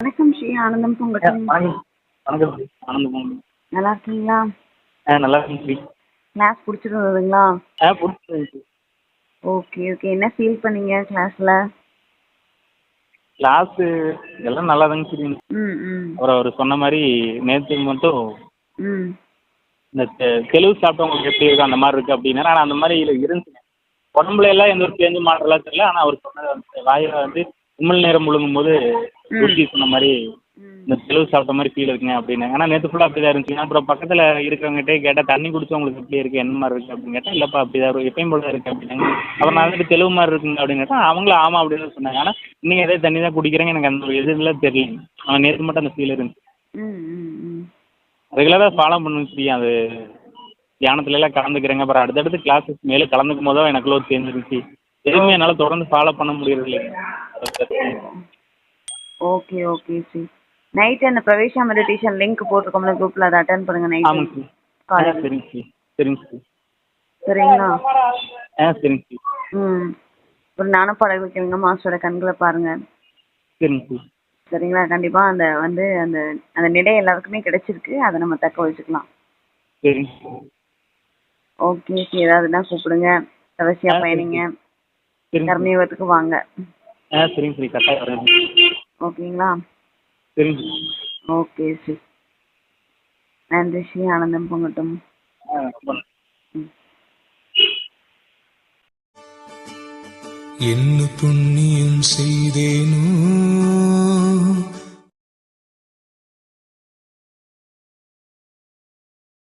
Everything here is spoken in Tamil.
ஆனந்தம் பொங்கட்டும் வணக்கம். வணக்கம் ஸ்ரீ ஆனந்தம் நல்லா இருக்கீங்களா? ஆ நல்லா இருக்கேன் ஸ்ரீ. கிளாஸ் பிடிச்சிருந்ததுங்களா? ஆ பிடிச்சிருந்துச்சு ஓகே ஓகே என்ன ஃபீல் பண்ணீங்க கிளாஸில் கிளாஸு எல்லாம் நல்லா தாங்க ஸ்ரீ. ம் ம். அப்புறம் அவர் சொன்ன மாதிரி நேற்று மட்டும் ம். இந்த தெலுங்கு சாப்பிட்டவங்களுக்கு எப்படி இருக்கு அந்த மாதிரி இருக்கு அப்படின்னா. ஆனால் அந்த மாதிரி இல்லை இருந்துச்சுங்க உடம்புல எல்லாம் எந்த ஒரு சேஞ்சும் மாற்றலாம் தெரியல. ஆனால் அவர் சொன்னது வந்து வாயில் வந்து உமிழ் நேரம் முழுங்கும் போது குருஜி சொன்ன மாதிரி இந்த தெலுங்கு சாப்பிட்ட மாதிரி ஃபீல் இருக்குங்க அப்படின்னு. ஆனால் நேற்று ஃபுல்லாக அப்படி தான் இருந்துச்சுங்க. அப்புறம் பக்கத்தில் இருக்கிறவங்ககிட்டே கேட்டால் தண்ணி குடிச்சவங்களுக்கு எப்படி இருக்கு என்ன மாதிரி இருக்கு அப்படின்னு கேட்டால் இல்லைப்பா அப்படி தான் இருக்கும் எப்பயும் போல தான் இருக்கு அப்படின்னாங்க அப்புறம் நான் வந்துட்டு தெலுங்கு மாதிரி இருக்குங்க அப்படின்னு கேட்டால் அவங்களும் ஆமாம் அப்படின்னு தான் சொன்னாங்க. ஆனால் நீங்கள் எதே தண்ணி தான் குடிக்கிறேங்க. எனக்கு அந்த ஒரு தெரியல. ஆனால் நேற்று மட்டும் அந்த ஃபீல் இருந்துச்சு. ரெகுலராக ஃபாலோ பண்ணுங்க ஸ்ரீ அது. தியானத்துல எல்லாம் கலந்துக்கிறேங்க. அப்புறம் அடுத்தடுத்து கிளாஸஸ் மேலே கலந்துக்கும் போதும் எனக்குள்ள ஒரு சேஞ்ச் இருந்துச்சு. எதுவுமே என்னால் தொடர்ந்து ஃபாலோ பண்ண முடியறது இல்லைங்க ஓகே ஓகே ஸ்ரீ நைட் அந்த பிரவேஷா மெடிடேஷன் லிங்க் போட்டிருக்கோம்ல குரூப்பில் அதை அட்டன் பண்ணுங்க நைட் காலேஜ் சரிங்க ஸ்ரீ சரிங்க ஸ்ரீ சரிங்களா? ஆ சரிங்க ஸ்ரீ ம். ஒரு நானும் பழக வைக்கிறீங்க மாஸ்டரோட கண்களை பாருங்க. சரிங்க சரிங்களா? கண்டிப்பாக அந்த வந்து அந்த அந்த நிலை எல்லாருக்குமே கிடைச்சிருக்கு. அதை நம்ம தக்க வச்சுக்கலாம். சரிங்க ஓகே ஸ்ரீ ஏதாவதுன்னா கூப்பிடுங்க. கடைசியா ஆ, சரி. பயணிங்க. கர்மீவத்துக்கு வாங்க. ஆ சரிங்க ஸ்ரீ கரெக்டாக வரேன் ஓகேங்களா? சரிங்க ஓகே ஸ்ரீ நன்றி ஸ்ரீ ஆனந்தம் பொங்கட்டும். ம். என்ன புண்ணியம் செய்தேனோ